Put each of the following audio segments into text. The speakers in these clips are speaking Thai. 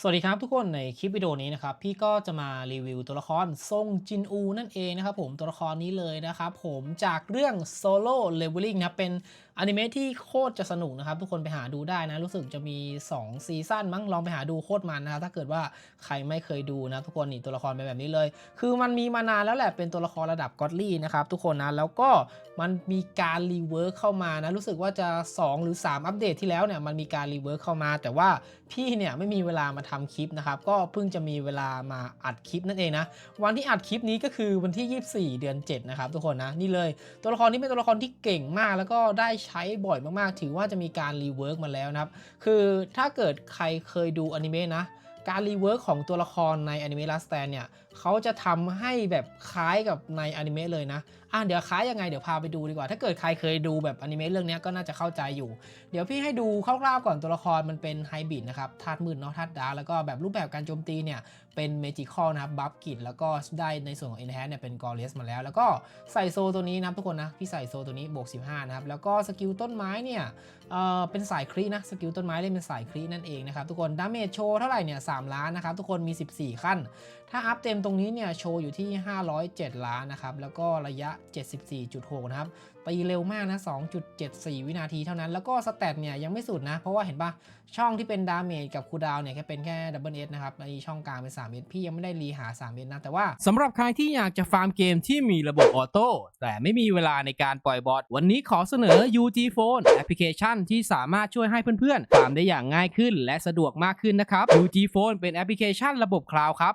สวัสดีครับทุกคนในคลิปวิดีโอนี้นะครับพี่ก็จะมารีวิวตัวละครซงจินอูนั่นเองนะครับผมตัวละครนี้เลยนะครับผมจากเรื่อง Solo Leveling นะครับเป็น อนิเมะที่โคตรจะสนุกนะครับ ทุกคนไปหาดูได้นะ รู้สึกจะมี 2 ซีซั่นมั้งลองไปหาดูโคตรมันนะครับถ้าเกิดว่าใครไม่เคยดูนะ ทุกคนนี่ตัวละครเป็นแบบนี้เลย คือมันมีมานานแล้วแหละเป็นตัวละครระดับก็อดลี่นะครับทุกคนนะแล้วก็มันมีการรีเวิร์กเข้ามานะ รู้สึกว่าจะ 2 หรือ 3 อัปเดตที่แล้วเนี่ยมันมีการรีเวิร์กเข้ามา แต่ว่าพี่เนี่ยไม่มีเวลามาทำคลิปนะครับก็เพิ่งจะมีเวลามาอัดคลิปนั่นเองนะวันที่อัดคลิปนี้ก็คือวันที่ 24 เดือน 7 นะครับทุกคนนะนี่เลยตัวละครนี้เป็นตัวละครที่เก่งมากแล้วก็ได้ใช้บ่อยมากๆ ถือว่าจะมีการรีเวิร์กมาแล้วนะครับ คือถ้าเกิดใครเคยดูอนิเมะนะ การรีเวิร์กของตัวละครในอนิเมะลัสแตนเนี่ย เขาจะทำให้แบบคล้ายกับในอนิเมะเลยนะอะเดี๋ยวคล้ายยังไงเดี๋ยวพาไปดูดีกว่า ถ้าเกิดใครเคยดูแบบอนิเมะเรื่องนี้ก็น่าจะเข้าใจอยู่ เดี๋ยวพี่ให้ดูคร่าวๆก่อนตัวละครมันเป็นไฮบริดนะครับธาตุมืดเนาะธาตุดาร์แล้วก็แบบรูปแบบการโจมตีเนี่ยเป็นเมจิคอลนะครับบัฟกิดแล้วก็ได้ในส่วนของ Enhance เนี่ยเป็นกอเลสมาแล้ว แล้วก็ใส่โซตัวนี้นะครับทุกคนนะพี่ใส่โซตัวนี้บวก15นะครับแล้วก็สกิลต้นไม้เนี่ยเอ่อเป็นสายครีนะสกิลต้นไม้เล่นเป็นสายครีนั่นเองนะครับทุกคนดาเมจโชว์เท่าไหร่เนี่ย3ล้านนะครับทุกคนมี 14 ขั้น ถ้าอัพเต็มตรงนี้เนี่ยโชว์อยู่ที่ 507 ล้านนะครับ แล้วก็ระยะ 74.6 นะครับ ตีเร็วมากนะ 2.74 วินาทีเท่านั้น แล้วก็สแตทเนี่ยยังไม่สุดนะ เพราะว่าเห็นปะช่องที่เป็นดาเมจกับคูดาวเนี่ยแค่เป็นแค่ดับเบิลเอสนะครับในช่องกลางเป็น3เอสพี่ยังไม่ได้รีหา3เอสนะ แต่ว่าสำหรับใครที่อยากจะฟาร์มเกมที่มีระบบออโต้แต่ไม่มีเวลาในการปล่อยบอทวันนี้ขอเสนอ UG Phone แอปพลิเคชันที่สามารถช่วยให้เพื่อนๆฟาร์มได้อย่างง่ายขึ้น และสะดวกมากขึ้นนะครับ UG Phone เป็นแอปพลิเคชันระบบคลาวด์ครับ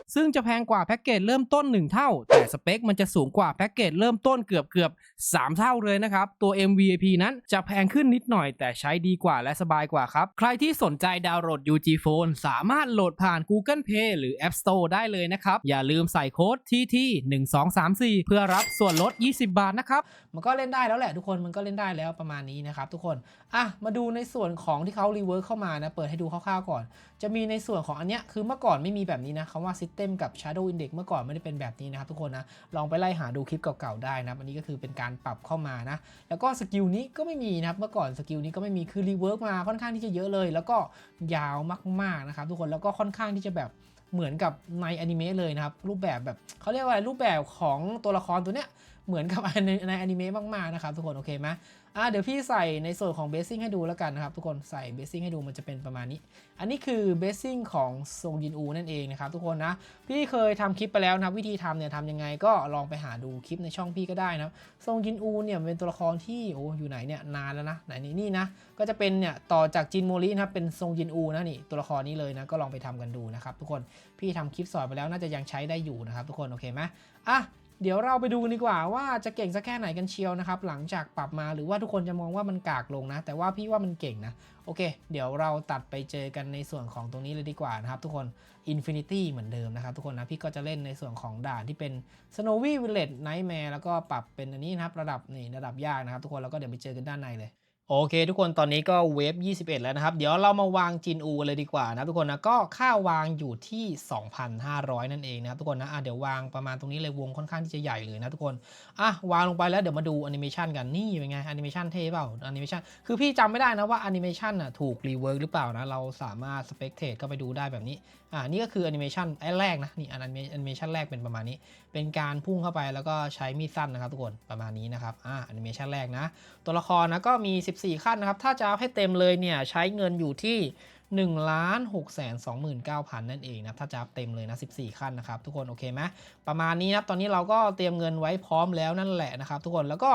ซึ่งจะแพงกว่าแพ็กเกจเริ่มต้น 1 เท่า แต่สเปคมันจะสูงกว่าแพ็กเกจเริ่มต้นเกือบเกือบ3 เท่าเลยนะครับ ตัว MVP นั้นจะแพงขึ้นนิดหน่อย แต่ใช้ดีกว่าและสบายกว่าครับ ใครที่สนใจดาวน์โหลด UG Phone สามารถโหลดผ่าน Google Play หรือ App Store ได้เลยนะครับ อย่าลืมใส่โค้ด TT 1 2 3 4 เพื่อรับส่วนลด 20 บาทนะครับ มันก็เล่นได้แล้วแหละทุกคนมันก็เล่นได้แล้วประมาณนี้นะครับทุกคนอะมาดูในส่วนของที่เขารีเวิร์กเข้ามานะเปิดให้ดูคร่าวๆก่อน จะมีในส่วนของอันเนี้ยคือเมื่อก่อนไม่มีแบบนี้นะคำว่า System กับ Shadow Index เมื่อก่อนไม่ได้เป็นแบบนี้นะครับทุกคนนะ ลองไปไล่หาดูคลิปเก่าๆได้นะอันนี้ก็คือเป็นการปรับเข้ามานะ แล้วก็สกิลนี้ก็ไม่มีนะครับเมื่อก่อนสกิลนี้ก็ไม่มีคือรีเวิร์กมาค่อนข้างที่จะเยอะเลย แล้วก็ยาวมากๆนะครับทุกคนแล้วก็ค่อนข้างที่จะแบบเหมือนกับในอนิเมะเลยนะครับรูปแบบแบบเขาเรียกว่าอะไรรูปแบบของตัวละครตัวเนี้ยเหมือนกับในในอนิเมะมากๆนะครับทุกคนโอเคไหม อะเดี๋ยวพี่ใส่ในส่วนของเบสซิ่งให้ดูแล้วกันนะครับทุกคนใส่เบสซิ่งให้ดูมันจะเป็นประมาณนี้ อันนี้คือเบสซิ่งของซงยินอูนั่นเองนะครับทุกคนนะ พี่เคยทำคลิปไปแล้วนะครับวิธีทำเนี่ยทำยังไงก็ลองไปหาดูคลิปในช่องพี่ก็ได้นะครับซงยินอูเนี่ยเป็นตัวละครที่โอ้อยู่ไหนเนี่ยนานแล้วนะไหนนี่นี่นะก็จะเป็นเนี่ยต่อจากจินโมรินะครับเป็นซงยินอูนะนี่ตัวละครนี้เลยนะก็ลองไปทำกันดูนะครับทุกคนพี่ทำคลิปสอนไปแล้วน่าจะยังใช้ได้อยู่นะครับทุกคนโอเคไหมอะ เดี๋ยวเราไปดูกันดีกว่าว่าจะเก่งสักแค่ไหนกันเชียวนะครับ หลังจากปรับมาหรือว่าทุกคนจะมองว่ามันกากลงนะ แต่ว่าพี่ว่ามันเก่งนะ โอเค เดี๋ยวเราตัดไปเจอกันในส่วนของตรงนี้เลยดีกว่านะครับ ทุกคน Infinity เหมือนเดิมนะครับทุกคนนะ พี่ก็จะเล่นในส่วนของด่านที่เป็น Snowy Village Nightmare แล้วก็ปรับเป็นอันนี้นะครับระดับนี่ระดับยากนะครับทุกคนแล้วก็เดี๋ยวไปเจอกันด้านในเลย โอเค ทุกคนตอนนี้ก็เวฟ21 แล้วนะครับ เดี๋ยวเรามาวางจินอูเลยดีกว่านะทุกคนนะก็ค่าวางอยู่ที่ 2,500 นั่นเองนะครับทุกคนนะอะเดี๋ยววางประมาณตรงนี้เลยวงค่อนข้างที่จะใหญ่เลยนะทุกคนอะวางลงไปแล้วเดี๋ยวมาดูแอนิเมชันกันนี่เป็นไงแอนิเมชันเท่เปล่าแอนิเมชันคือพี่จำไม่ได้นะว่าแอนิเมชันอะถูกรีเวิร์กหรือเปล่านะเราสามารถสเปกเทตเข้าไปดูได้แบบนี้ อ่านี่ก็คือแอนิเมชันแรกนะนี่แอนิเมชันแรกเป็นประมาณนี้ เป็นการพุ่งเข้าไปแล้วก็ใช้มีดสั้นนะครับทุกคนประมาณนี้นะครับอ่าแอนิเมชันแรกนะ ตัวละครนะก็มี 14 ขั้นนะครับ ถ้าจะเอาให้เต็มเลยเนี่ยใช้เงินอยู่ที่ 1 6 2 9 0 0 0 นั่นเองนะถ้าจะเต็มเลยนะ 14 ขั้นนะครับ ทุกคนโอเคไหมประมาณนี้นะตอนนี้เราก็เตรียมเงินไว้พร้อมแล้วนั่นแหละนะครับ ทุกคนแล้วก็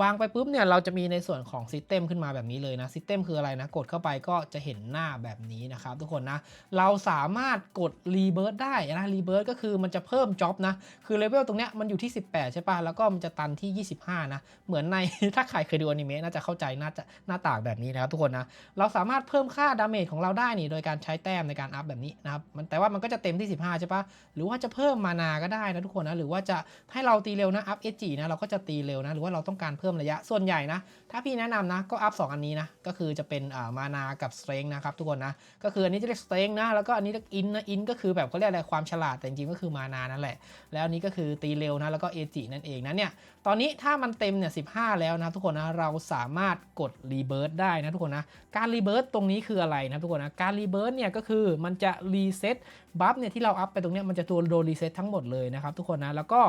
วางไปปุ๊บเนี่ยเราจะมีในส่วนของซิสเต็มขึ้นมาแบบนี้เลยนะซิสเต็มคืออะไรนะ กดเข้าไปก็จะเห็นหน้าแบบนี้นะครับ ทุกคนนะเราสามารถกดรีเบิร์ได้นะรีเบิร์ก็คือมันจะเพิ่มจ็อบนะคือเลเวลตรงเนี้ยมันอยู่ที่ 18 ใช่ป่ะแล้วก็มันจะตันที่ 25 นะเหมือนในถ้าใครเคยดูอนิเมะน่าจะเข้าใจน่าจะหน้าต่างแบบนี้นะครับทุกคนนะเราสามารถเพิ่มค่าดาเมจของเราได้นี่โดยการใช้แต้มในการอัพแบบนี้นะครับมันแต่ว่ามันก็จะเต็มที่ 15 ใช่ปะหรือว่าจะเพิ่มมานาก็ได้นะทุกคนนะหรือว่าจะให้เราตีเร็วนะอัพเอจีนะเราก็จะตีเร็วนะหรือว่าเราต้องการเพิ่มระยะส่วนใหญ่นะ ถ้าพี่แนะนำนะก็อัพ2อันนี้นะก็คือจะเป็นอ่ามานากับสเตร n งนะครับทุกคนนะก็คืออันนี้จะเรียกสเตร n งนะแล้วก็อันนี้เรียกอินนะอินก็คือแบบเขาเรียกอะไรความฉลาดแต่จริงก็คือมานานั่นแหละ แล้วนนี้ก็คือตีเร็วนะแล้วก็เอจินั่นเองนะเนี่ยตอนนี้ถ้ามันเต็มเนี่ยสิแล้วนะทุกคนนะเราสามารถกดรีเบิร์ตได้นะทุกคนนะการรีเบิร์ตตรงนี้คืออะไรนะทุกคนนะการรีเบิร์ตเนี่ยก็คือมันจะรีเซ็ตบัฟเนี่ยที่เราอัพไปตรงเนี้ยมันจะตัวโดนรีเซ็ตทั้งหมดเลยนะครับทุกคนนะแล้วก็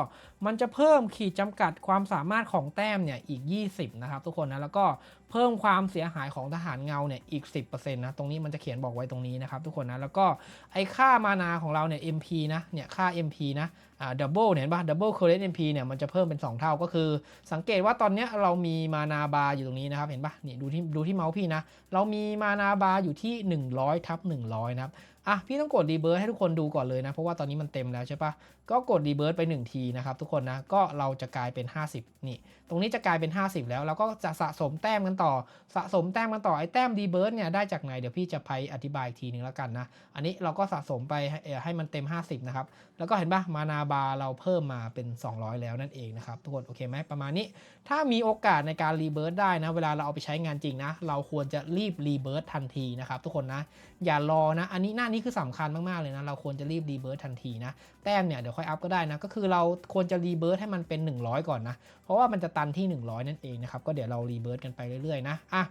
มันจะเพิ่มขีดจำกัดความสามารถของแต้มเนี่ยอีก 20 นะครับทุกคนนะแล้วก็ เพิ่มความเสียหายของทหารเงาเนี่ยอีก 10%นะตรงนี้มันจะเขียนบอกไว้ตรงนี้นะครับทุกคนนะแล้วก็ไอค่ามานาของเราเนี่ย MP นะเนี่ยค่า MP นะอ่าดับเบิลเห็นปะดับเบิลเคอร์เรนต์ MP เนี่ยมันจะเพิ่มเป็น 2 เท่าก็คือ สังเกตว่าตอนเนี้ยเรามีมานาบาร์อยู่ตรงนี้นะครับเห็นปะนี่ดูที่ดูที่เมาส์พี่นะ เรามีมานาบาร์อยู่ที่ 100ทับ100 นะครับอะพี่ต้องกดรีเบิร์ให้ทุกคนดูก่อนเลยนะ เพราะว่าตอนนี้มันเต็มแล้วใช่ปะก็กดรีเบิร์ตไป1ทีนะครับทุกคนนะ ก็เราจะกลายเป็น 50 นี่ ตรงนี้จะกลายเป็น 50 แล้วเราก็จะสะสมแต้มกันต่อ สะสมแต้มกันต่อไอ้แต้มรีเบิร์ตเนี่ยได้จากไหนเดี๋ยวพี่จะไปอธิบายอีกทีนึงแล้วกันนะ อันนี้เราก็สะสมไปให้เอ่อให้มันเต็ม 50 นะครับ แล้วก็เห็นปะมานาบาเราเพิ่มมาเป็น 200 แล้วนั่นเองนะครับทุกคนโอเคไหมประมาณนี้ ถ้ามีโอกาสในการรีเบิร์ตได้นะเวลาเราเอาไปใช้งานจริงนะ เราควรจะรีบรีเบิร์ตทันทีนะครับทุกคนนะอย่ารอนะ อันนี้หน้านี้คือสำคัญมากๆเลยนะเราควรจะรีบรีเบิร์ทันทีนะแต้มเนี่ยเดี๋ยวค่อยอัพก็ได้นะ ก็คือเราควรจะรีเบิร์ตให้มันเป็น 100 ก่อนนะ เพราะว่ามันจะตันที่ 100 นั่นเองนะครับ ก็เดี๋ยวเรารีเบิร์ตกันไปเรื่อยๆนะอะ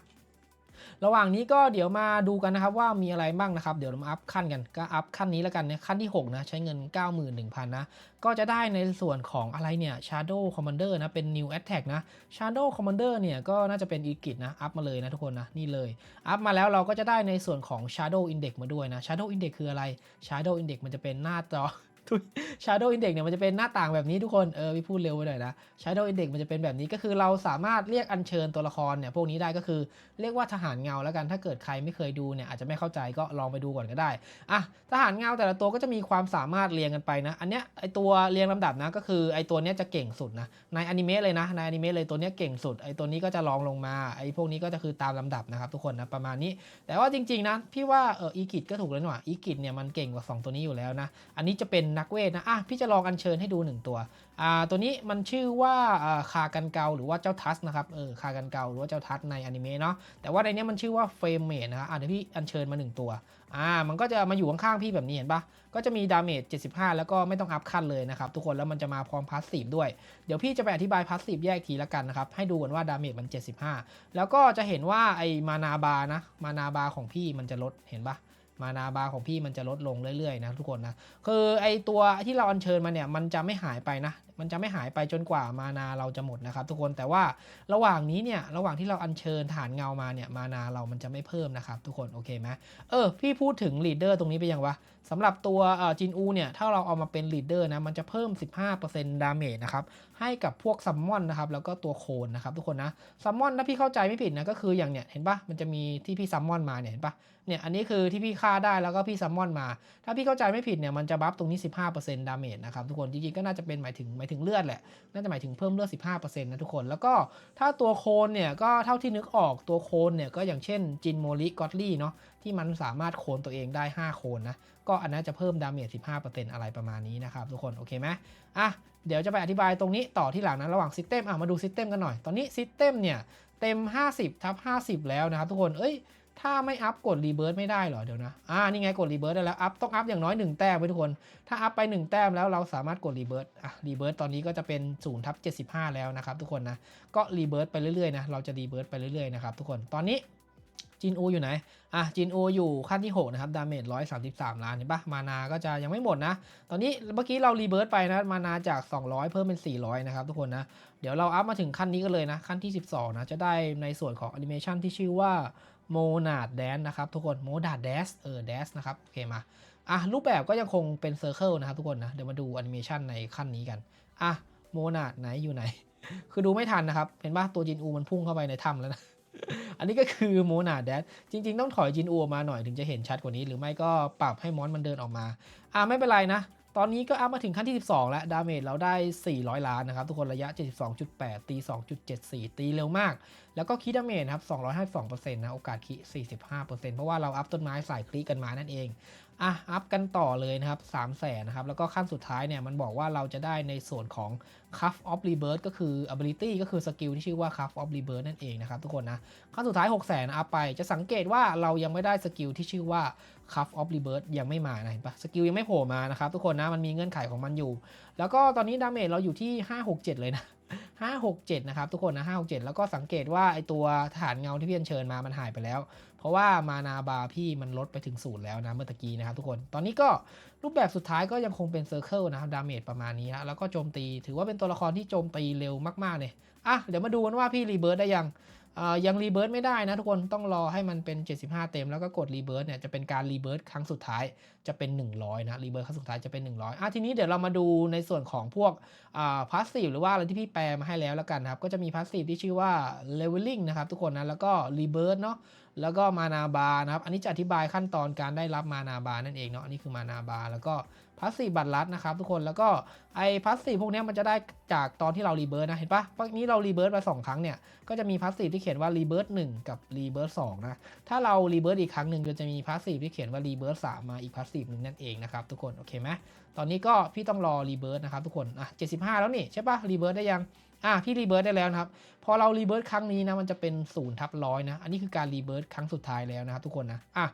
ระหว่างนี้ก็เดี๋ยวมาดูกันนะครับว่ามีอะไรบ้างนะครับ เดี๋ยวเรามาอัพขั้นกันก็อัพขั้นนี้แล้วกันนี่ยขั้นที่ 6 นะใช้เงิน 91,000 นะ ก็จะได้ในส่วนของอะไรเนี่ย Shadow Commander นะ เป็น New Attack นะ Shadow Commander เนี่ยก็น่าจะเป็นอีกิจนะ อัพมาเลยนะทุกคนนะ นี่เลย อัพมาแล้วเราก็จะได้ในส่วนของ Shadow Index มาด้วยนะ Shadow Index คืออะไร Shadow Index มันจะเป็นหน้าจอ Shadow Index เนี่ยมันจะเป็นหน้าต่างแบบนี้ทุกคนเออพี่พูดเร็วไปหน่อยนะ Shadow Index มันจะเป็นแบบนี้ก็คือเราสามารถเรียกอัญเชิญตัวละครเนี่ยพวกนี้ได้ก็คือเรียกว่าทหารเงาแล้วกันถ้าเกิดใครไม่เคยดูเนี่ยอาจจะไม่เข้าใจก็ลองไปดูก่อนก็ได้อะทหารเงาแต่ละตัวก็จะมีความสามารถเรียงกันไปนะ อันเนี้ยไอตัวเรียงลำดับนะก็คือไอตัวเนี้ยจะเก่งสุดนะในอนิเมะเลยนะในอนิเมะเลยตัวเนี้ยเก่งสุดไอตัวนี้ก็จะรองลงมาไอพวกนี้ก็จะคือตามลำดับนะครับทุกคนนะประมาณนี้ แต่ว่าจริงๆนะพี่ว่าเอออีกิจก็ถูกแล้วนี่หว่าอีกิจเนี่ยมันเก่งกว่า 2 ตัวนี้อยู่แล้วนะอันนี้จะเป็นนักเวทนะอะพี่จะลองอัญเชิญให้ดู 1 ตัวอ่าตัวนี้มันชื่อว่าอ่าคากันเกาหรือว่าเจ้าทัสนะครับเออคากันเกาหรือว่าเจ้าทัสในอนิเมะเนาะแต่ว่าในนี้มันชื่อว่าเฟรมเมดนะครับอะเดี๋ยวพี่อัญเชิญมา 1 ตัวอ่ามันก็จะมาอยู่ข้างๆพี่แบบนี้เห็นปะก็จะมีดาเมจ75 แล้วก็ไม่ต้องอัพขั้นเลยนะครับทุกคนแล้วมันจะมาพร้อมพาสซีฟด้วยเดี๋ยวพี่จะไปอธิบายพาสซีฟแยกทีละกันนะครับให้ดูกันว่าดาเมจมัน 75 แล้วก็จะเห็นว่าไอมานาบาร์นะมานาบาร์ของพี่มันจะลดเห็นปะ มานาบาของพี่มันจะลดลงเรื่อยๆนะทุกคนนะคือไอตัวที่เราอัญเชิญมาเนี่ยมันจะไม่หายไปนะ มันจะไม่หายไปจนกว่ามานาเราจะหมดนะครับ ทุกคนแต่ว่าระหว่างนี้เนี่ยระหว่างที่เราอัญเชิญฐานเงามาเนี่ยมานาเรามันจะไม่เพิ่มนะครับ ทุกคนโอเคไหมเออพี่พูดถึงลีดเดอร์ตรงนี้ไปยังวะสำหรับตัวจินอูเนี่ยถ้าเราเอามาเป็นลีดเดอร์นะมันจะเพิ่ม 15%ดาเมจนะครับให้กับพวกซัมมอนนะครับแล้วก็ตัวโคนนะครับทุกคนนะซัมมอนถ้าพี่เข้าใจไม่ผิดนะก็คืออย่างเนี่ยเห็นปะมันจะมีที่พี่ซัมมอนมาเนี่ยเห็นปะเนี่ยอันนี้คือที่พี่ฆ่าได้แล้วก็พี่ซัมมอนมา ถ้าพี่เข้าใจไม่ผิดเนี่ยมันจะบัฟตรงนี้ 15%ดาเมจนะครับทุกคนจริงๆก็น่าจะเป็นหมายถึงหมายถึงเลือดแหละ น่าจะหมายถึงเพิ่มเลือด 15%นะทุกคน แล้วก็ถ้าตัวโคนเนี่ยก็เท่าที่นึกออกตัวโคนเนี่ยก็อย่างเช่นจินโมลิกอตลี่เนาะที่มันสามารถโคนตัวเองได้ 5 โคนนะ ก็อันนั้นจะเพิ่มดาเมจ 15%อะไรประมาณนี้นะครับทุกคน โอเคไหมอะ เดี๋ยวจะไปอธิบายตรงนี้ต่อที่หลังนะระหว่างซิสเต็มอะมาดูซิสเต็มกันหน่อย ตอนนี้ซิสเต็มเนี่ยเต็ม 50ทับ50 แล้วนะครับทุกคน เอ้ย ถ้าไม่อัพกดรีเบิร์ตไม่ได้หรอเดี๋ยวนะอ่านี่ไงกดรีเบิร์ตได้แล้วอัพต้องอัพอย่างน้อย 1 แต้มไว้ทุกคน ถ้าอัพไป 1 แต้มแล้วเราสามารถกดรีเบิร์ตอะรีเบิร์ตตอนนี้ก็จะเป็น0ทับ75แล้วนะครับทุกคนนะก็รีเบิร์ตไปเรื่อยๆนะเราจะรีเบิร์ตไปเรื่อยๆนะครับทุกคนตอนนี้จินอูอยู่ไหน อะ จินอูอยู่ขั้นที่ 6 นะครับ ดาเมจ 133 ล้านเห็นปะมานา ก็จะยังไม่หมดนะ ตอนนี้เมื่อกี้เรารีเบิร์ตไปนะ มานาจาก 200 เพิ่มเป็น 400 นะครับทุกคนนะ เดี๋ยวเราอัพมาถึงขั้นนี้กันเลยนะ ขั้นที่ 12 นะ จะได้ในส่วนของแอนิเมชันที่ชื่อว่า โมนาดแดนนะครับทุกคนโมนาดแดสเออแดสนะครับโอเคมาอะรูปแบบก็ยังคงเป็นเซอร์เคิลนะครับทุกคนนะเดี๋ยวมาดูแอนิเมชันในขั้นนี้กันอะโมนาดไหนอยู่ไหน คือดูไม่ทันนะครับเห็นปะตัวจินอูมันพุ่งเข้าไปในถ้ำแล้วนะอันนี้ก็คือโมนาดแดสจริง ๆ ต้องถอยจินอูมาหน่อยถึงจะเห็นชัดกว่านี้ หรือไม่ก็ปรับให้มอนมันเดินออกมาอะไม่เป็นไรนะตอนนี้ก็อัพมาถึงขั้นที่ 12 แล้ว ดาเมจเราได้ 400 ล้านนะครับ ทุกคนระยะ 72.8 ตี 2.74 ตีเร็วมาก แล้วก็คีดาเมจครับ252%นะโอกาสคี45%เพราะว่าเราอัพต้นไม้สายคลีกันมานั่นเองอะอัพกันต่อเลยนะครับ3 0 0แสนนะครับ แล้วก็ขั้นสุดท้ายเนี่ยมันบอกว่าเราจะได้ในส่วนของ Cuff of Rebirth ก็คือ ability ก็คือสกิลที่ชื่อว่า Cuff of Rebirth นั่นเองนะครับทุกคนนะ ขั้นสุดท้าย 6 0 0แสนอัพไป จะสังเกตว่าเรายังไม่ได้สกิลที่ชื่อว่า Cuff of Rebirth ยังไม่มานะเห็นปะสกิลยังไม่โผล่มานะครับทุกคนนะ มันมีเงื่อนไขของมันอยู่ แล้วก็ตอนนี้ดาเมจเราอยู่ที่ 567 เลยนะ 567 นะครับทุกคนนะ 567 แล้วก็สังเกตว่าไอตัวฐานเงาที่พี่อัญเชิญมามันหายไปแล้ว เพราะว่ามานาบาพี่มันลดไปถึงศูนย์แล้วนะเมื่อตะกี้นะครับทุกคน ตอนนี้ก็รูปแบบสุดท้ายก็ยังคงเป็นเซอร์เคิลนะครับดาเมจประมาณนี้ฮะแล้วก็โจมตี ถือว่าเป็นตัวละครที่โจมตีเร็วมากๆเลยอะเดี๋ยวมาดูกันว่าพี่รีเบิร์ดได้ยัง ยังรีเบิร์ดไม่ได้นะทุกคนต้องรอให้มันเป็น 75 เต็มแล้วก็กดรีเบิร์ดเนี่ยจะเป็นการรีเบิร์ดครั้งสุดท้ายจะเป็น 100 นะรีเบิร์ดครั้งสุดท้ายจะเป็น 100อะทีนี้เดี๋ยวเรามาดูในส่วนของพวกอ่าพาสซีฟหรือว่าอะไรที่พี่แปลมาให้แล้วแล้วกันครับ ก็จะมีพาสซีฟที่ชื่อว่า leveling นะครับทุกคนนะแล้วก็ rebirth เนาะแล้วก็มานาบานะครับ อันนี้จะอธิบายขั้นตอนการได้รับมานาบานั่นเองเนาะอันนี้คือมานาบาแล้วก็ พาสซีฟบัตรลัดนะครับทุกคนแล้วก็ไอพาสซีฟพวกนี้มันจะได้จากตอนที่เรารีเบิร์ตนะเห็นปะเมื่อกี้เรารีเบิร์ตมาสองครั้งเนี่ยก็จะมีพาสซีฟที่เขียนว่ารีเบิร์ตหนึ่งกับรีเบิร์ตสองนะถ้าเรารีเบิร์ตอีกครั้งหนึ่งก็จะมีพาสซีฟที่เขียนว่ารีเบิร์ตสามมาอีกพาสซีฟหนึ่งนั่นเองนะครับทุกคนโอเคไหมตอนนี้ก็พี่ต้องรอรีเบิร์ตนะครับทุกคนอะ75 แล้วนี่ใช่ปะรีเบิร์ตได้ยังอะพี่รีเบิร์ตได้แล้วนะครับ พอเรารีเบิร์ครั้งนี้นะมันจะเป็น0ทับร้อยนะ อันนี้คือการรีเบิร์ครั้งสุดท้ายแล้วนะครับทุกคนนะอะ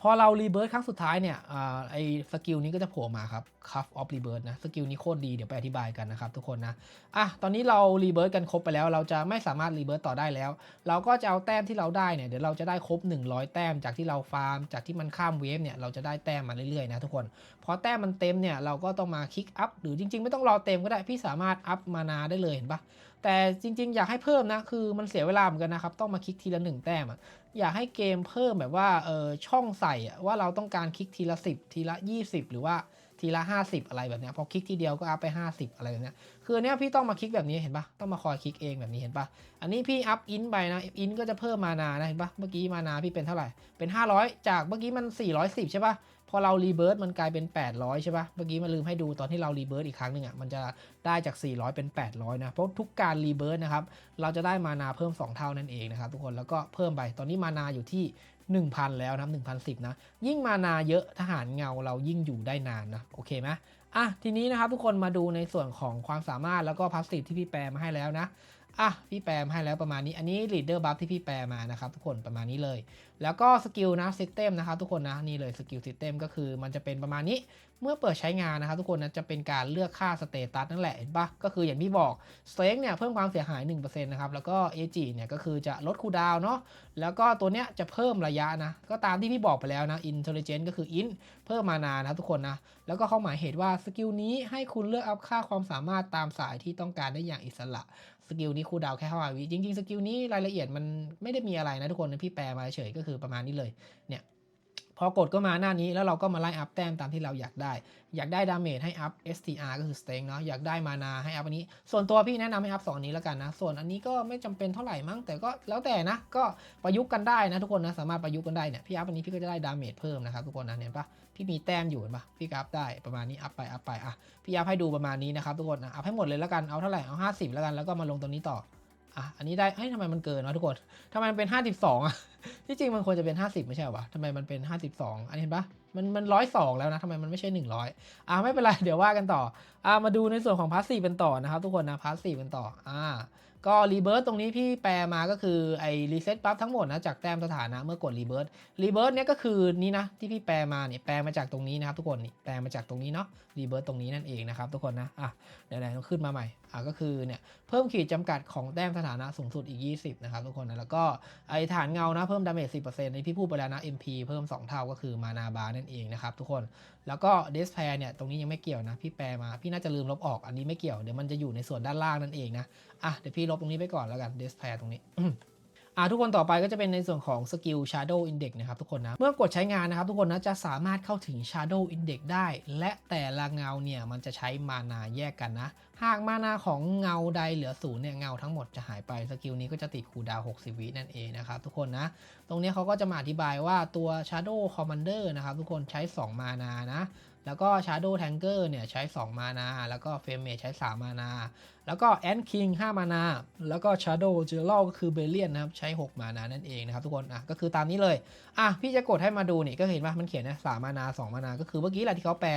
พอเรารีเบิร์ตครั้งสุดท้ายเนี่ยอไอ้สกิลนี้ก็จะโผล่มาครับ cuff of rebirth นะ สกิลนี้โคตรดี เดี๋ยวไปอธิบายกันนะครับทุกคนนะ อะ ตอนนี้เรารีเบิร์ตกันครบไปแล้ว เราจะไม่สามารถรีเบิร์ต่อได้แล้ว เราก็จะเอาแต้มที่เราได้เนี่ย เดี๋ยวเราจะได้ครบ 100 แต้มจากที่เราฟาร์ม จากที่มันข้ามเวฟเนี่ย เราจะได้แต้มมาเรื่อยๆนะทุกคน พอแต้มมันเต็มเนี่ย เราก็ต้องมาคลิกอัพ หรือจริงๆ ไม่ต้องรอเต็มก็ได้ พี่สามารถอัพมานาได้เลยเห็นปะแต่จริง ๆ อยากให้เพิ่มนะ คือมันเสียเวลาเหมือนกันนะครับ ต้องมาคลิกทีละหนึ่งแต้มอะอยากให้เกมเพิ่มแบบว่าเออช่องใส่ว่าเราต้องการคลิกทีละ 10 ทีละ 20 หรือว่าทีละ 50 อะไรแบบเนี้ยพอคลิกทีเดียวก็อัพไป 50 อะไรแบบเนี้ยคืออันเนี้ยพี่ต้องมาคลิกแบบนี้เห็นปะต้องมาคอยคลิกเองแบบนี้เห็นปะอันนี้พี่อัพอินไปนะอินก็จะเพิ่มมานานะเห็นปะเมื่อกี้มานาพี่เป็นเท่าไหร่เป็น 500 จากเมื่อกี้มัน 410 ใช่ปะ พอเรารีเบิร์ตมันกลายเป็น 800 ใช่ปะเมื่อกี้มาลืมให้ดูตอนที่เรารีเบิร์ตอีกครั้งหนึ่งอะมันจะได้จาก 400 เป็น 800 นะ เพราะทุกการรีเบิร์ตนะครับ เราจะได้มานาเพิ่ม 2 เท่านั่นเองนะครับทุกคนแล้วก็เพิ่มไปตอนนี้มานาอยู่ที่ 1,000 แล้วนะ1,010นะยิ่งมานาเยอะทหารเงาเรายิ่งอยู่ได้นานนะโอเคไหมอะทีนี้นะครับทุกคนมาดูในส่วนของความสามารถแล้วก็พาสซีฟที่พี่แปลมาให้แล้วนะ อะพี่แปลมาให้แล้วประมาณนี้ อันนี้ leader buff ที่พี่แปลมานะครับทุกคนประมาณนี้เลย แล้วก็สกิลนะ system นะครับทุกคนนะนี่เลยสกิล system ก็คือมันจะเป็นประมาณนี้ เมื่อเปิดใช้งานนะครับทุกคนนะจะเป็นการเลือกค่าสเตตัสนั่นแหละเห็นปะก็คืออย่างที่บอก strength เนี่ยเพิ่มความเสียหาย 1%นะครับแล้วก็ ag เนี่ยก็คือจะลดคูลดาวน์เนาะแล้วก็ตัวเนี้ยจะเพิ่มระยะนะ ก็ตามที่พี่บอกไปแล้วนะ intelligence ก็คือ int เพิ่มมานานะทุกคนนะแล้วก็เข้าหมายเหตุว่าสกิลนี้ให้คุณเลือกอัพค่าความสามารถตามสายที่ต้องการได้อย่างอิสระ สกิลนี้คูดาวแค่5วิจริงๆ สกิลนี้รายละเอียดมันไม่ได้มีอะไรนะทุกคนนะพี่แปลมาเฉยก็คือประมาณนี้เลยเนี่ย พอกดก็มาหน้านี้แล้วเราก็มาไล่อัพแต้มตามที่เราอยากได้ อยากได้ดาเมจให้อัพ STR ก็คือ strength เนาะอยากได้มานาให้อัพอันนี้ ส่วนตัวพี่แนะนำให้อัพสองนี้แล้วกันนะส่วนอันนี้ก็ไม่จำเป็นเท่าไหร่มั้งแต่ก็แล้วแต่นะก็ประยุกต์กันได้นะทุกคนนะสามารถประยุกต์กันได้เนี่ยพี่อัพอันนี้พี่ก็จะได้ดาเมจเพิ่มนะครับทุกคนนะเห็นปะพี่มีแต้มอยู่เห็นปะพี่ก็อัพได้ประมาณนี้อัพไปอัพไปอะพี่อัพให้ดูประมาณนี้นะครับทุกคนนะอัพให้หมดเลยแล้วกันเอาเท่าไหร่เอา 50 แล้วกันแล้วก็มาลงตรงนี้ต่อ อะอันนี้ได้เฮ้ยทำไมมันเกินวะทุกคนทำไมมันเป็น 52อะที่จริงมันควรจะเป็น 50 ไม่ใช่เหรอวะทำไมมันเป็น 52 อันนี้เห็นปะมันมันร้อยสองแล้วนะทำไมมันไม่ใช่ 100อ่าไม่เป็นไรเดี๋ยวว่ากันต่ออ่ามาดูในส่วนของพาร์ตสซีฟเป็นต่อนะครับทุกคนนะพาร์ตสซีฟเป็นต่ออ่าก็รีเบิร์ตตรงนี้พี่แปลมาก็คือไอ้รีเซ็ตปั๊บทั้งหมดนะจากแต้มสถานะเมื่อกดรีเบิร์ตรีเบิร์ตเนี่ยก็คือนี่นะที่พี่แปลมาเนี่ยแปลมาจากตรงนี้นะครับทุกคนนี่แปลมาจากตรงนี้เนาะรีเบิร์ตตรงนี้นั่นเองนะครับทุกคนนะอะเดี๋ยวๆต้องขึ้นมาใหม่อ่าก็คือเนี่ยเพิ่มขีดจำกัดของแต้มสถานะสูงสุดอีก 20 นะครับทุกคนนะแล้วก็ไอฐานเงานะเพิ่มดาเมจ10%ในพี่พูดไปแล้วนะ MP เพิ่ม 2 เท่าก็คือมานาบาร์นั่นเองนะครับทุกคนแล้วก็เดสแพร์เนี่ยตรงนี้ยังไม่เกี่ยวนะ พี่แปลมาพี่น่าจะลืมลบออกอันนี้ไม่เกี่ยวเดี๋ยวมันจะอยู่ในส่วนด้านล่างนั่นเองนะอะเดี๋ยวพี่ลบตรงนี้ไปก่อนแล้วกันเดสแพร์ตรงนี้ อ่าทุกคนต่อไปก็จะเป็นในส่วนของสกิล Shadow Index นะครับทุกคนนะ เมื่อกดใช้งานนะครับทุกคนนะจะสามารถเข้าถึง Shadow Index ได้ และแต่ละเงาเนี่ยมันจะใช้มานาแยกกันนะ หากมานาของเงาใดเหลือศูนย์เนี่ยเงาทั้งหมดจะหายไปสกิลนี้ก็จะติดคูดาว 60 วินั่นเองนะครับทุกคนนะ ตรงนี้เขาก็จะมาอธิบายว่าตัว Shadow Commander นะครับทุกคนใช้ 2 มานานะ แล้วก็ Shadow Tanker เนี่ยใช้ 2 มานา แล้วก็ f a m e ใช้ 3 มานา แล้วก็ Ant King 5 มานา แล้วก็ Shadow g e r a l ก็คือ b e l l i a n นะครับ ใช้ 6 มานานั่นเองนะครับทุกคน อะ ก็คือตามนี้เลย อะ พี่จะกดให้มาดูนี่ก็เห็นว่ามันเขียนนะ3มานา 2 มานา ก็คือเมื่อกี้แหละที่เขาแปล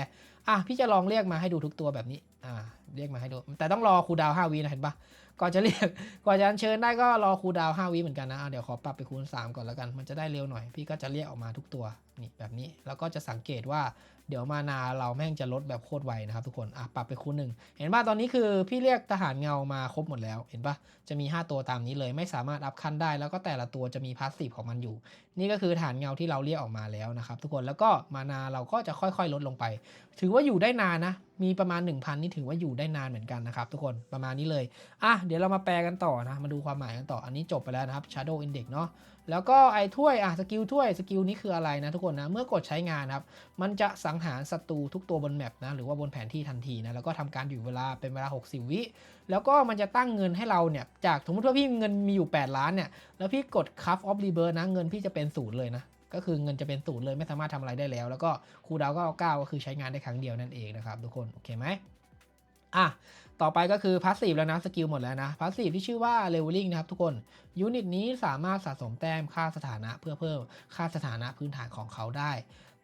อะ พี่จะลองเรียกมาให้ดูทุกตัวแบบนี้ อ่า เรียกมาให้ดู แต่ต้องรอคูลดาว5วินะเห็นปะก่อนจะเรียกก่อนจะเชิญได้ก็รอคูลดาว5วิเหมือนกันนะะเดี๋ยวขอปรับไปคูณ 3 ก่อนแล้วกัน มันจะได้เร็วหน่อย พี่ก็จะเรียกออกมาทุกตัวนี่แบบนี้ แล้วก็จะสังเกตว่า เดี๋ยวมานาเราแม่งจะลดแบบโคตรไวนะครับทุกคนอะปรับไปคูณหนึ่งเห็นป่ะตอนนี้คือพี่เรียกทหารเงามาครบหมดแล้ว เห็นป่ะจะมี 5 ตัวตามนี้เลยไม่สามารถอัพขั้นได้ แล้วก็แต่ละตัวจะมีพาสซีฟของมันอยู่ นี่ก็คือฐานเงาที่เราเรียกออกมาแล้วนะครับทุกคนแล้วก็มานาเราก็จะค่อยๆ ลดลงไป ถือว่าอยู่ได้นานนะ มีประมาณ 1,000 นี่ถือว่าอยู่ได้นานเหมือนกันนะครับทุกคนประมาณนี้เลยอะเดี๋ยวเรามาแปลกันต่อนะมาดูความหมายกันต่ออันนี้จบไปแล้วนะครับ Shadow Index เนาะแล้วก็ไอ้ถ้วยอะสกิลถ้วยสกิลนี้คืออะไรนะทุกคนนะ เมื่อกดใช้งานครับ มันจะสังหารศัตรูทุกตัวบนแมปนะหรือว่าบนแผนที่ทันทีนะแล้วก็ทำการอยู่เวลาเป็นเวลา 60 วิ แล้วก็มันจะตั้งเงินให้เราเนี่ย จากสมมติว่าพี่เงินมีอยู่ 8 ล้านเนี่ย แล้วพี่กด Cup of Rebirth นะ เงินพี่จะเป็นศูนย์เลยนะก็คือเงินจะเป็นศูนย์เลยไม่สามารถทำอะไรได้แล้ว แล้วก็ครูดาวก็เอาเก้าก็คือใช้งานได้ครั้งเดียวนั่นเองนะครับทุกคนโอเคไหมอะ ต่อไปก็คือพาสซีฟแล้วนะสกิลหมดแล้วนะพาสซีฟที่ชื่อว่าเลเวลลิ่งนะครับทุกคนยูนิตนี้สามารถสะสมแต้มค่าสถานะเพื่อเพิ่มค่าสถานะพื้นฐานของเขาได้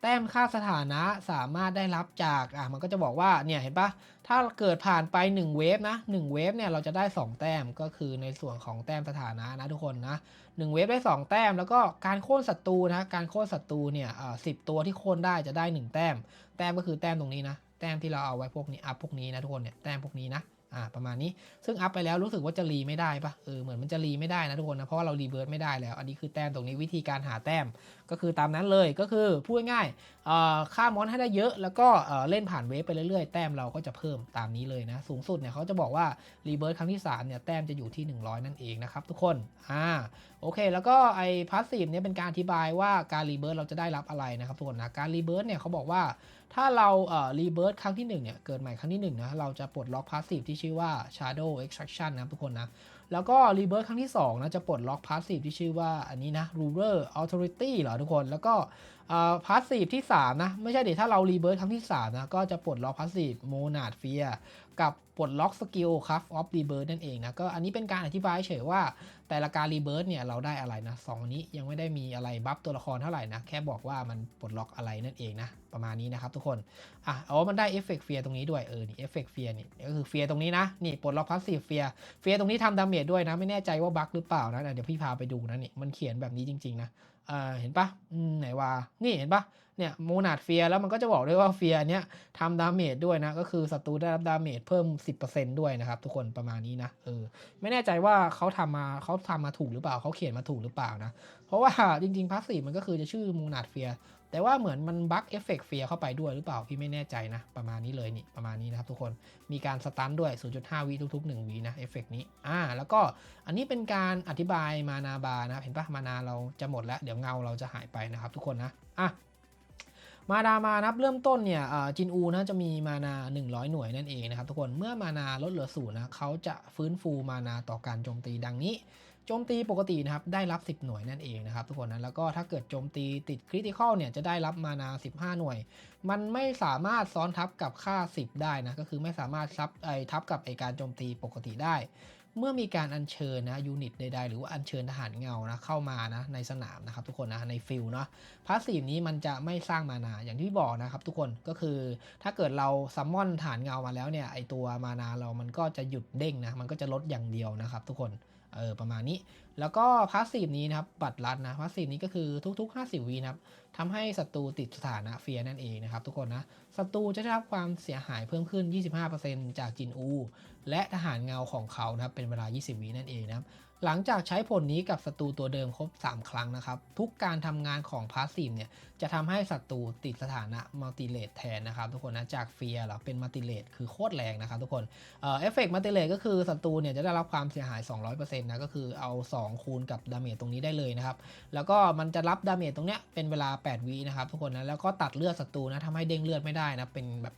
แต้มค่าสถานะสามารถได้รับจากอะมันก็จะบอกว่าเนี่ยเห็นปะถ้าเกิดผ่านไป1เวฟนะ1เวฟเนี่ยเราจะได้ 2 แต้มก็คือในส่วนของแต้มสถานะนะทุกคนนะ1เวฟได้ 2 แต้ม แล้วก็การโค่นศัตรูนะการโค่นศัตรูเนี่ยอ่าสิตัวที่โค่นได้จะได้ 1 แต้ม แต้มก็คือแต้มตรงนี้นะ แต้มที่เราเอาไว้พวกนี้อัพพวกนี้นะทุกคนเนี่ยแต้มพวกนี้นะอ่าประมาณนี้ซึ่งอัพไปแล้วรู้สึกว่าจะรีไม่ได้ปะเออเหมือนมันจะรีไม่ได้นะทุกคนนะเพราะว่าเรารีเวิร์สไม่ได้แล้ว อันนี้คือแต้มตรงนี้วิธีการหาแต้มก็คือตามนั้นเลยก็คือพูดง่ายๆเอ่อฆ่ามอนให้ได้เยอะ แล้วก็เอ่อเล่นผ่านเวฟไปเรื่อยๆ แต้มเราก็จะเพิ่มตามนี้เลยนะสูงสุดเนี่ยเขาจะบอกว่ารีเบิร์ครั้งที่3เนี่ยแต้มจะอยู่ที่ 100 นั่นเองนะครับทุกคนอ่าโอเค แล้วก็ไอ้พาสซีฟเนี่ยเป็นการอธิบายว่าการรีเบิร์เราจะได้รับอะไรนะครับทุกคนนะการรีเบิร์เนี่ยเขาบอกว่า ถ้าเราเอ่อรีเบิร์ตครั้งที่1เนี่ยเกิดใหม่ครั้งที่1นะเราจะปลดล็อกพาสซีฟที่ชื่อว่า Shadow Extraction นะทุกคนนะ แล้วก็รีเบิร์ตครั้งที่2นะจะปลดล็อกพาสซีฟที่ชื่อว่าอันนี้นะ ruler authority เหรอทุกคนแล้วก็ พาสซีฟที่ 3 นะ ไม่ใช่เดี๋ยวถ้าเรารีเบิร์ครั้งที่ 3 นะ ก็จะปลดล็อกพาสซีฟโมนาดเฟียกับปลดล็อกสกิลครัฟออฟรีเบิร์ตนั่นเองนะ ก็อันนี้เป็นการอธิบายเฉยว่า แต่ละการรีเบิร์ตเนี่ย เราได้อะไรนะสองนี้ยังไม่ได้มีอะไรบัฟตัวละครเท่าไหร่นะ แค่บอกว่ามันปลดล็อกอะไรนั่นเองนะ ประมาณนี้นะครับทุกคน อะอ๋อมันได้เอฟเฟกเฟียตรงนี้ด้วย เออ นี่เอฟเฟกเฟียนี่ก็คือเฟียตรงนี้นะ นี่ปลดล็อกพาสซีฟเฟียเฟียตรงนี้ทำดาเมจด้วยนะ ไม่แน่ใจว่าบั๊กหรือเปล่านะ เดี๋ยวพี่พาไปดูนะนี่ มันเขียนแบบนี้จริงๆนะ อ่าเห็นปะไหนว่านี่เห็นปะ เนี่ยโมนาดเฟียแล้วมันก็จะบอกด้วยว่าเฟียเนี้ยทำดาเมจด้วยนะ ก็คือศัตรูได้รับดาเมจเพิ่ม 10%ด้วยนะครับ ทุกคนประมาณนี้นะเออไม่แน่ใจว่าเขาทำมาเขาทำมาถูกหรือเปล่าเขาเขียนมาถูกหรือเปล่านะ เพราะว่าจริงๆพาสซีฟมันก็คือจะชื่อโมนาดเฟียแต่ว่าเหมือนมันบั๊กเอฟเฟกต์เฟียเข้าไปด้วยหรือเปล่า พี่ไม่แน่ใจนะ ประมาณนี้เลยนี่ประมาณนี้นะครับทุกคนมีการสตันด้วย 0.5 วิทุกๆ 1 วินะเอฟเฟกต์นี้อ่าแล้วก็อันนี้เป็นการอธิบายมานาบานะ เห็นปะมานาเราจะหมดแล้ว เดี๋ยวเงาเราจะหายไปนะครับทุกคนนะอะ มาดามานับเริ่มต้นเนี่ยจินอูนะจะมีมานา 100 หน่วยนั่นเองนะครับทุกคนเมื่อมานาลดเหลือศูนย์นะเขาจะฟื้นฟูมานาต่อการโจมตีดังนี้โจมตีปกตินะครับได้รับ 10 หน่วยนั่นเองนะครับทุกคนนะแล้วก็ถ้าเกิดโจมตีติดคริติคอลเนี่ยจะได้รับมานา 15 หน่วย มันไม่สามารถซ้อนทับกับค่า 10 ได้นะก็คือไม่สามารถซับไอทับกับไอการโจมตีปกติได้ เมื่อมีการอัญเชิญนะยูนิตใดๆ หรือว่าอัญเชิญทหารเงานะเข้ามานะในสนามนะครับทุกคนนะในฟิลเนาะพาสซีฟนี้มันจะไม่สร้างมานาอย่างที่บอกนะครับทุกคนก็คือถ้าเกิดเราซัมมอนฐานเงามาแล้วเนี่ยไอตัวมานาเรามันก็จะหยุดเด้งนะมันก็จะลดอย่างเดียวนะครับทุกคน เออประมาณนี้ แล้วก็พาสซีฟนี้นะครับบัตรลัดนะพาสซีฟนี้ก็คือทุก ๆ 50วีนะครับทำให้ศัตรูติดสถานะเฟียนั่นเองนะครับทุกคนนะศัตรูจะได้รับความเสียหายเพิ่มขึ้น 25%จากจินอู และทหารเงาของเขานะครับเป็นเวลา 20วินั่นเองนะครับ หลังจากใช้ผลนี้กับศัตรูตัวเดิมครบ 3 ครั้งนะครับ ทุกการทำงานของพาสซีฟเนี่ยจะทำให้ศัตรูติดสถานะมัลติเลตแทนนะครับทุกคนนะจากเฟียร์เหรอเป็นมัลติเลตคือโคตรแรงนะครับทุกคนเอ่อเอฟเฟกต์มัลติเลตก็คือศัตรูเนี่ยจะได้รับความเสียหาย 200%นะก็คือเอา 2 คูณกับดาเมจตรงนี้ได้เลยนะครับ แล้วก็มันจะรับดาเมจตรงเนี้ยเป็นเวลา 8 วินะครับทุกคนนะแล้วก็ตัดเลือดศัตรูนะทำให้เด้งเลือดไม่ได้นะเป็นแบบ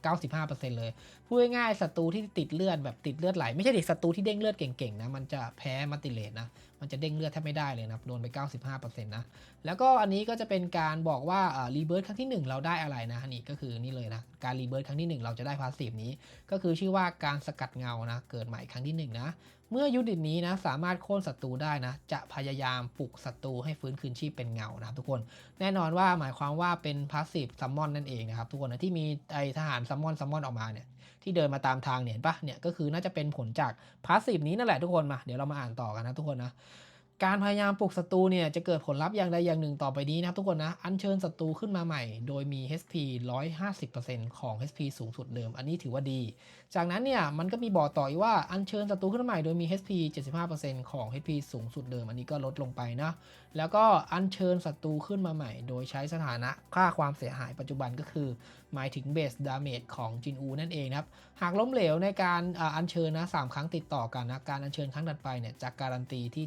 95%เลยพูดง่ายๆศัตรูที่ติดเลือดแบบติดเลือดไหลไม่ใช่ด็กศัตรูที่เด้งเลือดเก่งๆนะมันจะแพ้มัตติเลตนะ มันจะเด้งเลือดแทบไม่ได้เลยนะโดนไป 95%นะ แล้วก็อันนี้ก็จะเป็นการบอกว่ารีเบิร์ตครั้งที่ 1 เราได้อะไรนะนี่ก็คือนี่เลยนะ การรีเบิร์ตครั้งที่ 1 เราจะได้พาสซีฟนี้ ก็คือชื่อว่าการสกัดเงานะ เกิดใหม่ครั้งที่ 1 นะ เมื่อยูนิตนี้นะสามารถโค่นศัตรูได้นะ จะพยายามปลุกศัตรูให้ฟื้นคืนชีพเป็นเงานะครับทุกคน แน่นอนว่าหมายความว่าเป็นพาสซีฟซัมมอนนั่นเองนะครับทุกคนนะที่มีไอทหารซัมมอนซัมมอนออกมาเนี่ย ที่เดินมาตามทางเนี่ยเห็นปะเนี่ยก็คือน่าจะเป็นผลจากพาสซีฟนี้นั่นแหละทุกคนมา เดี๋ยวเรามาอ่านต่อกันนะทุกคนนะการพยายามปลุกศัตรูเนี่ยจะเกิดผลลัพธ์อย่างใดอย่างหนึ่งต่อไปนี้นะทุกคนนะอัญเชิญศัตรูขึ้นมาใหม่ โดยมี HP 150%ของ HP สูงสุดเดิม อันนี้ถือว่าดี จากนั้นเนี่ยมันก็มีบอกต่ออีกว่าอัญเชิญศัตรูขึ้นมาใหม่โดยมี HP 75%ของ HP สูงสุดเดิม อันนี้ก็ลดลงไปนะแล้วก็อัญเชิญศัตรูขึ้นมาใหม่ โดยใช้สถานะค่าความเสียหายปัจจุบันก็คือหมายถึงเบสดาเมจของจินอูนั่นเองนะครับ หากล้มเหลวในการอ,อัญเชิญนะสามครั้งติดต่อกันนะ การอัญเชิญครั้งถัดไปเนี่ยจะการันตีที่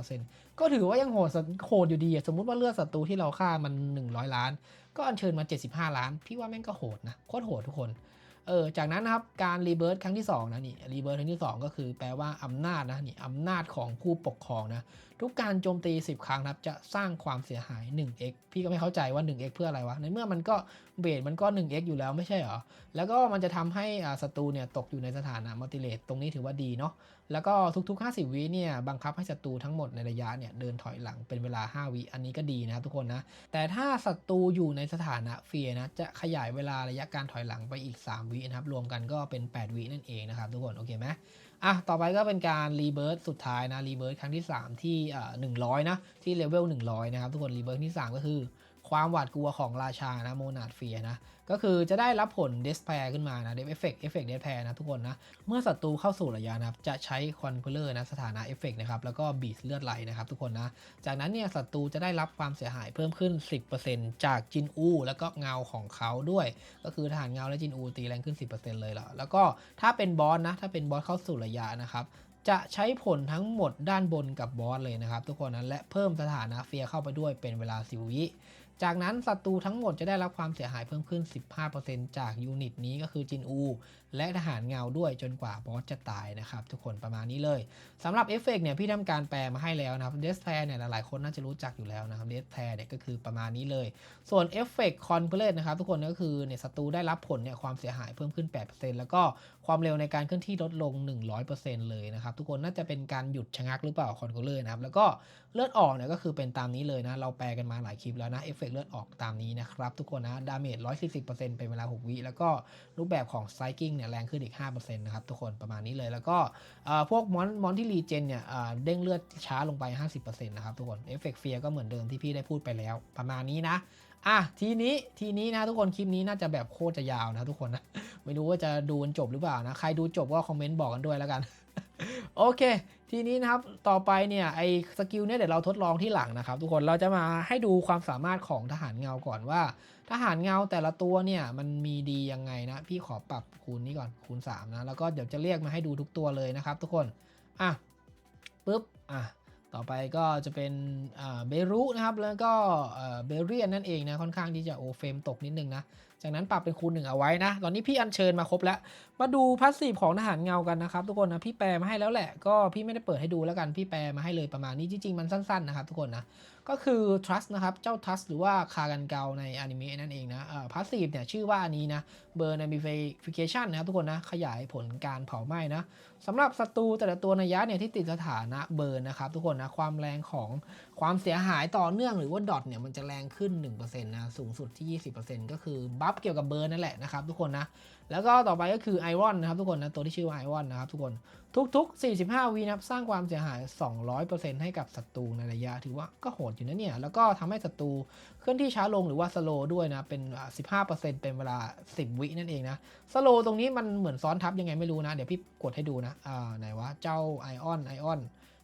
75%ก็ถือว่ายังโหดโหดอยู่ดี สมมุติว่าเลือดศัตรูที่เราฆ่ามัน 100 ล้าน ก็อัญเชิญมา 75 ล้าน พี่ว่าแม่งก็โหดนะ โคตรโหดทุกคนเออจากนั้นนะครับการรีเบิร์ตครั้งที่2นะนี่รีเบิร์ตครั้งที่ 2 ก็คือแปลว่าอำนาจนะนี่อำนาจของผู้ปกครองนะ ทุกการโจมตี 10 ครั้งครับจะสร้างความเสียหาย 1x พี่ก็ไม่เข้าใจว่า 1x เพื่ออะไรวะ ในเมื่อมันก็เบสมันก็ 1x อยู่แล้วไม่ใช่เหรอ แล้วก็มันจะทำให้ศัตรูเนี่ยตกอยู่ในสถานะมัลติเลตตรงนี้ถือว่าดีเนาะ แล้วก็ทุก ๆ 50 วิเนี่ยบังคับให้ศัตรูทั้งหมดในระยะเนี่ยเดินถอยหลังเป็นเวลา 5 วิ อันนี้ก็ดีนะครับทุกคนนะ แต่ถ้าศัตรูอยู่ในสถานะเฟียนะจะขยายเวลาระยะการถอยหลังไปอีก 3 วินะครับ รวมกันก็เป็น 8 วินั่นเองนะครับทุกคน โอเคไหม อะ ต่อไปก็เป็นการรีเบิร์ตสุดท้ายนะรีเบิร์ตครั้งที่ 3 ที่เอ่อ100นะ ที่เลเวลหนึ่งร้อยนะครับ ทุกคนรีเบิร์ตที่ 3 ก็คือ ความหวาดกลัวของราชานะโมนาดเฟียนะ ก็คือจะได้รับผลเดสแพร์ขึ้นมานะเดฟเอฟเฟกต์เอฟเฟกต์เดสแพร์นะทุกคนนะ เมื่อศัตรูเข้าสู่ระยะนะครับจะใช้คอนคูลเลอร์นะสถานะเอฟเฟกต์นะครับแล้วก็บีสเลือดไหลนะครับทุกคนนะ จากนั้นเนี่ยศัตรูจะได้รับความเสียหายเพิ่มขึ้น 10%จากจินอูแล้วก็เงาของเขาด้วย ก็คือทหารเงาและจินอูตีแรงขึ้น 10%เลยเหรอแล้วก็ถ้าเป็นบอสนะถ้าเป็นบอสเข้าสู่ระยะนะครับจะใช้ผลทั้งหมดด้านบนกับบอสเลยนะครับ ทุกคนนะและเพิ่มสถานะเฟียเข้าไปด้วยเป็นเวลา10วิ จากนั้นศัตรูทั้งหมดจะได้รับความเสียหายเพิ่มขึ้น 15%จากยูนิตนี้ก็คือจินอู และทหารเงาด้วยจนกว่าบอสจะตายนะครับ ทุกคนประมาณนี้เลยสำหรับเอฟเฟกเนี่ยพี่ทำการแปลมาให้แล้วนะครับเดสแพร์เนี่ยหลายๆคนน่าจะรู้จักอยู่แล้วนะครับเดสแพร์เนี่ยก็คือประมาณนี้เลย ส่วนเอฟเฟกคอนเพลตนะครับทุกคนก็คือเนี่ยศัตรูได้รับผลเนี่ยความเสียหายเพิ่มขึ้น 8%แล้วก็ความเร็วในการเคลื่อนที่ลดลง 100%เลยนะครับทุกคนน่าจะเป็นการหยุดชะงักหรือเปล่าคอนโทรลเลอร์นะครับแล้วก็เลือดออกเนี่ยก็คือเป็นตามนี้เลยนะเราแปลกันมาหลายคลิปแล้วนะเอฟเฟกเลือดออกตามนี้นะครับทุกคนนะดาเมจ140%เป็นเวลา 6 วิแล้วก็รูปแบบของไซกิ้งเนี่ยแรงขึ้นอีก 5%นะครับทุกคนประมาณนี้เลยแล้วก็พวกมอนมอนที่รีเจนเนี่ยเด้งเลือดช้าลงไป 50%นะครับทุกคนเอฟเฟกเฟียก็เหมือนเดิมที่พี่ได้พูดไปแล้ว ประมาณนี้นะอะทีนี้ทีนี้นะทุกคนคลิปนี้น่าจะแบบโคตรจะยาวนะทุกคนนะไม่รู้ว่าจะดูจนจบหรือเปล่านะใครดูจบก็คอมเมนต์บอกกันด้วยแล้วกัน โอเค ทีนี้นะครับต่อไปเนี่ยไอสกิลเนี่ยเดี๋ยวเราทดลองที่หลังนะครับ ทุกคนเราจะมาให้ดูความสามารถของทหารเงาก่อนว่า ทหารเงาแต่ละตัวเนี่ยมันมีดียังไงนะ พี่ขอปรับคูณนี้ก่อนคูณ3นะแล้วก็เดี๋ยวจะเรียกมาให้ดูทุกตัวเลยนะครับ ทุกคนอะปุ๊บอะต่อไปก็จะเป็นเบรุนะครับ แล้วก็เบเรียนนั่นเองนะ ค่อนข้างที่จะโอเฟรมตกนิดนึงนะ จากนั้นปรับเป็นคูณหนึ่งเอาไว้นะ ตอนนี้พี่อัญเชิญมาครบแล้ว มาดูพาสซีฟของทหารเงากันนะครับทุกคนนะพี่แปลมาให้แล้วแหละก็พี่ไม่ได้เปิดให้ดูแล้วกันพี่แปลมาให้เลยประมาณนี้จริงๆมันสั้นๆนะครับทุกคนนะก็คือ trust นะครับเจ้า trust หรือว่าคากันเกาในอนิเมะนั่นเองนะพาสซีฟเนี่ยชื่อว่าอันนี้นะเบอร์ namification นะครับทุกคนนะขยายผลการเผาไหม้นะสำหรับศัตรูแต่ละตัวในยะเนี่ยที่ติดสถานะเบิร์นนะครับทุกคนนะความแรงของความเสียหายต่อเนื่องหรือว่าดอทเนี่ยมันจะแรงขึ้น1%นะสูงสุดที่ 20%ก็คือบัฟเกี่ยวกับเบิร์นนั่นแหละนะครับทุกคนนะ แล้วก็ต่อไปก็คือไอรอนนะครับทุกคนนะตัวที่ชื่อว่าไอรอนนะครับทุกคนทุกๆ 45 วินะครับสร้างความเสียหาย 200%ให้กับศัตรูในระยะถือว่าก็โหดอยู่นะเนี่ย แล้วก็ทำให้ศัตรูเคลื่อนที่ช้าลงหรือว่าสโลด้วยนะ เป็นอ่า15%เป็นเวลา 10 วินั่นเองนะสโลตรงนี้มันเหมือนซ้อนทับยังไงไม่รู้นะ เดี๋ยวพี่กดให้ดูนะอ่าไหนวะเจ้าไอออนไอออน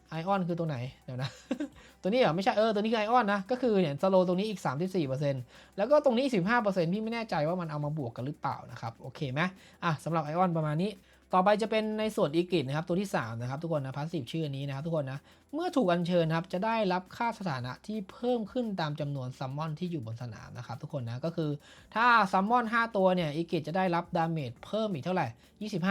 ไอออนคือตัวไหน เดี๋ยวนะ ตัวนี้เหรอไม่ใช่เออตัวนี้คือไอออนนะ ก็คือเนี่ยสโลตรงนี้อีก 34%แล้วก็ตรงนี้ 15%พี่ไม่แน่ใจว่ามันเอามาบวกกันหรือเปล่านะครับ โอเคไหมอะสำหรับไอออนประมาณนี้ ต่อไปจะเป็นในส่วนอีกินะครับตัวที่3นะครับทุกคนนะพาสซีฟชื่อนี้นะครับทุกคนนะเมื่อถูกอัญเชิญครับจะได้รับค่าสถานะที่เพิ่มขึ้นตามจำนวนซัมมอนที่อยู่บนสนามนะครับทุกคนนะก็คือถ้าซัมมอน5ตัวเนี่ยอีกิจะได้รับดาเมจเพิ่มอีกเท่าไหร่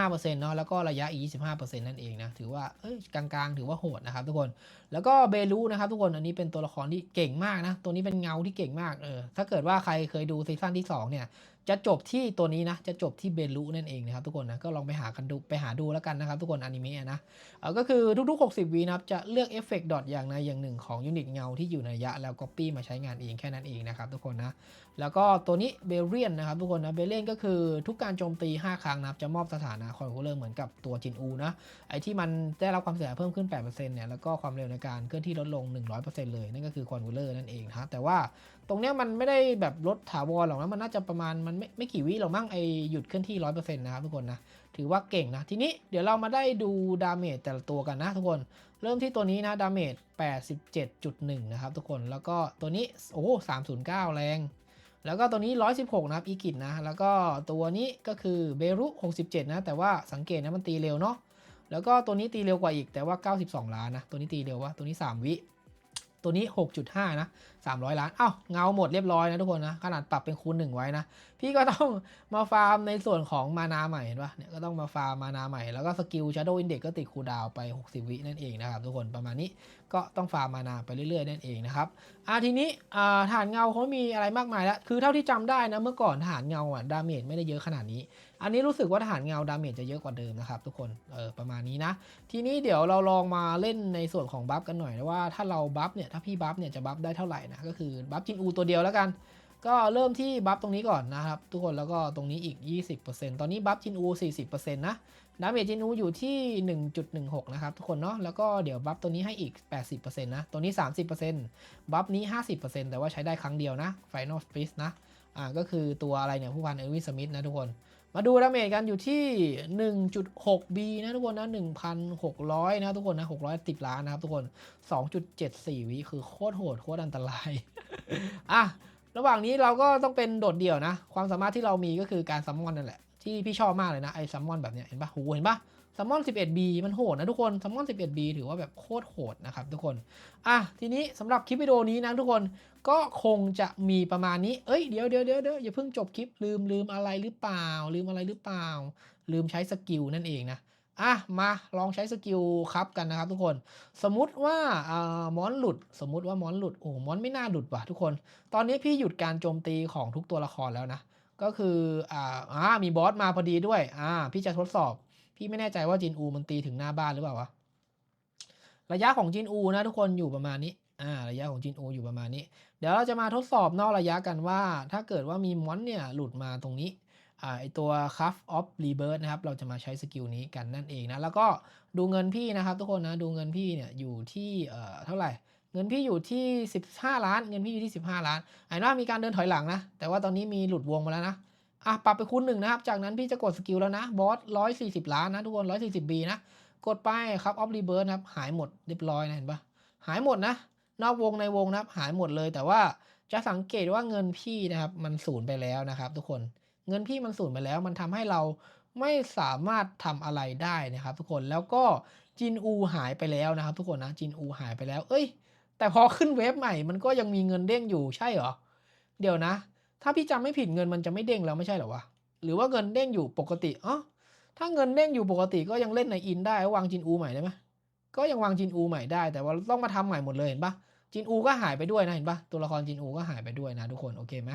25%เนาะแล้วก็ระยะอีก 25%นั่นเองนะถือว่าเอ้ยกลางๆ ถือว่าโหดนะครับทุกคนแล้วก็เบลูนะครับทุกคนอันนี้เป็นตัวละครที่เก่งมากนะตัวนี้เป็นเงาที่เก่งมากเออถ้าเกิดว่าใครเคยดูซีซั่นที่2เนี่ย จะจบที่ตัวนี้นะ จะจบที่เบลูนั่นเองนะครับทุกคนนะ ก็ลองไปหากันดูไปหาดูแล้วกันนะครับทุกคนอนิเมะนะเออก็คือทุกๆ 60วินะครับจะเลือกเอฟเฟกต์ดอทอย่างใดอย่างหนึ่งของยูนิตเงาที่อยู่ในระยะแล้วก๊อปปี้มาใช้งานเองแค่นั้นเองนะครับทุกคนนะ แล้วก็ตัวนี้เบเรียนนะครับทุกคนนะเบเรียนก็คือทุกการโจมตี 5 ครั้งนะครับจะมอบสถานะคอนโทรลเลอร์เหมือนกับตัวจินอูนะไอที่มันได้รับความเสียหายเพิ่มขึ้น 8%เนี่ยแล้วก็ความเร็วในการเคลื่อนที่ลดลง 100%เลย นั่นก็คือคอนโทรลเลอร์นั่นเองนะแต่ว่าตรงเนี้ยมันไม่ได้แบบลดถาวรหรอกนะมันน่าจะประมาณมันไม่ไม่กี่วิหรอกมั้งไอหยุดเคลื่อนที่ 100%นะครับทุกคนนะถือว่าเก่งนะทีนี้เดี๋ยวเรามาได้ดูดาเมจแต่ละตัวกันนะทุกคนเริ่มที่ตัวนี้นะดาเมจ87.1 นะครับทุกคนแล้วก็ตัวนี้โอ้309 แรง แล้วก็ตัวนี้ 116 นะครับอีกิตนะ แล้วก็ตัวนี้ก็คือเบรุ67 นะ แต่ว่าสังเกตนะมันตีเร็วเนาะ แล้วก็ตัวนี้ตีเร็วกว่าอีกแต่ว่า 92 ล้านนะ ตัวนี้ตีเร็ววะตัวนี้ 3 วิ ตัวนี้ 6.5 นะ 300 ล้าน เอ้าเงาหมดเรียบร้อยนะทุกคนนะ ขนาดปรับเป็นคูณ1ไว้นะ พี่ก็ต้องมาฟาร์มในส่วนของมานาใหม่เห็นปะเนี่ยก็ต้องมาฟาร์มมานาใหม่ แล้วก็สกิล Shadow Index ก็ติดคูดาวไป 60 วินั่นเองนะครับทุกคนประมาณนี้ก็ต้องฟาร์มมานาไปเรื่อยๆนั่นเองนะครับอ่าทีนี้อ่าฐานเงาเขามีอะไรมากมายแล้ว คือเท่าที่จำได้นะเมื่อก่อนฐานเงาอะดาเมจไม่ได้เยอะขนาดนี้ อันนี้รู้สึกว่าฐานเงาดาเมจจะเยอะกว่าเดิมนะครับทุกคนเออประมาณนี้นะ ทีนี้เดี๋ยวเราลองมาเล่นในส่วนของบัฟกันหน่อยนะว่าถ้าเราบัฟเนี่ยถ้าพี่บัฟเนี่ยจะบัฟได้เท่าไหร่นะก็คือบัฟจินอูตัวเดียวแล้วกัน ก็เริ่มที่บัฟตรงนี้ก่อนนะครับ ทุกคนแล้วก็ตรงนี้อีก 20%ตอนนี้บัฟจินอู40%นะดาเมจจินอูอยู่ที่ 1.16 นะครับทุกคนเนาะแล้วก็เดี๋ยวบัฟตัวนี้ให้อีก 80%นะตัวนี้ 30%บัฟนี้ 50%แต่ว่าใช้ได้ครั้งเดียวนะ Final Freeze นะอ่าก็คือตัวอะไรเนี่ยผู้พันเอวิสมิธนะทุกคน มาดูดาเมจกันอยู่ที่ 1.6B นะทุกคนนะ 1,600 นะทุกคนนะ610ล้านนะครับทุกคน 2.74 วิคือโคตรโหดโคตรอันตราย อะ ระหว่างนี้เราก็ต้องเป็นโดดเดี่ยวนะ ความสามารถที่เรามีก็คือการซัมมอนนั่นแหละ ที่พี่ชอบมากเลยนะ ไอ้ซัมมอนแบบเนี้ยเห็นปะหูเห็นปะ ซัมมอน 11B มันโหดนะทุกคนซัมมอน 11B ถือว่าแบบโคตรโหดนะครับทุกคน อะ ทีนี้สำหรับคลิปวิดีโอนี้นะทุกคนก็คงจะมีประมาณนี้ เอ้ยเดี๋ยวเดี๋ยวเดี๋ยวเดี๋ยวอย่าเพิ่งจบคลิปลืมลืมอะไรหรือเปล่า ลืมอะไรหรือเปล่า ลืมใช้สกิลนั่นเองนะอะมาลองใช้สกิลครับกันนะครับทุกคน สมมุติว่าอ่ามอนหลุด สมมุติว่ามอนหลุดโอ้มอนไม่น่าหลุดว่ะทุกคน ตอนนี้พี่หยุดการโจมตีของทุกตัวละครแล้วนะก็คืออ่าอ่ามีบอสมาพอดีด้วยอ่าพี่จะทดสอบ พี่ไม่แน่ใจว่าจินอูมันตีถึงหน้าบ้านหรือเปล่าวะระยะของจินอูนะทุกคนอยู่ประมาณนี้อ่าระยะของจินอูอยู่ประมาณนี้ เดี๋ยวเราจะมาทดสอบนอกระยะกันว่า ถ้าเกิดว่ามีมอนเนี่ยหลุดมาตรงนี้อ่าไอตัว Cuff of Rebirth นะครับ เราจะมาใช้สกิลนี้กันนั่นเองนะ แล้วก็ดูเงินพี่นะครับ ทุกคนนะดูเงินพี่เนี่ยอยู่ที่เอ่อเท่าไหร่ เงินพี่อยู่ที่ 15 ล้าน เงินพี่อยู่ที่ 15 ล้านไอ้ว่ามีการเดินถอยหลังนะ แต่ว่าตอนนี้มีหลุดวงมาแล้วนะ อะปรับไปคูณหนึ่งนะครับ จากนั้นพี่จะกดสกิลแล้วนะบอส140ล้านนะทุกคน 140B นะ กดไปครับ of Rebirth นะครับ หายหมดเรียบร้อยนะเห็นปะหายหมดนะ นอกวงในวงนะครับ หายหมดเลย แต่ว่าจะสังเกตว่าเงินพี่นะครับ มันสูญไปแล้วนะครับ ทุกคนเงินพี่มันสูญไปแล้ว มันทำให้เราไม่สามารถทำอะไรได้นะครับ ทุกคนแล้วก็จินอูหายไปแล้วนะครับ ทุกคนนะจินอูหายไปแล้ว เอ้ย แต่พอขึ้นเว็บใหม่มันก็ยังมีเงินเด้งอยู่ใช่เหรอเดี๋ยวนะ ถ้าพี่จำไม่ผิดเงินมันจะไม่เด้งแล้วไม่ใช่เหรอวะ หรือว่าเงินเด้งอยู่ปกติอ๋อถ้าเงินเด้งอยู่ปกติก็ยังเล่นในอินได้วางจินอูใหม่ได้ไหมก็ยังวางจินอูใหม่ได้แต่ว่าต้องมาทำใหม่หมดเลยเห็นปะจินอูก็หายไปด้วยนะเห็นปะตัวละครจินอูก็หายไปด้วยนะทุกคนโอเคไหม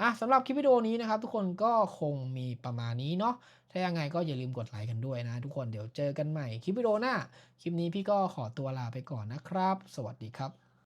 อะสำหรับคลิปวิดีโอนี้นะครับทุกคนก็คงมีประมาณนี้เนาะถ้ายังไงก็อย่าลืมกดไลค์กันด้วยนะ ทุกคนเดี๋ยวเจอกันใหม่คลิปวิดีโอหน้าคลิปนี้พี่ก็ขอตัวลาไปก่อนนะครับ สวัสดีครับ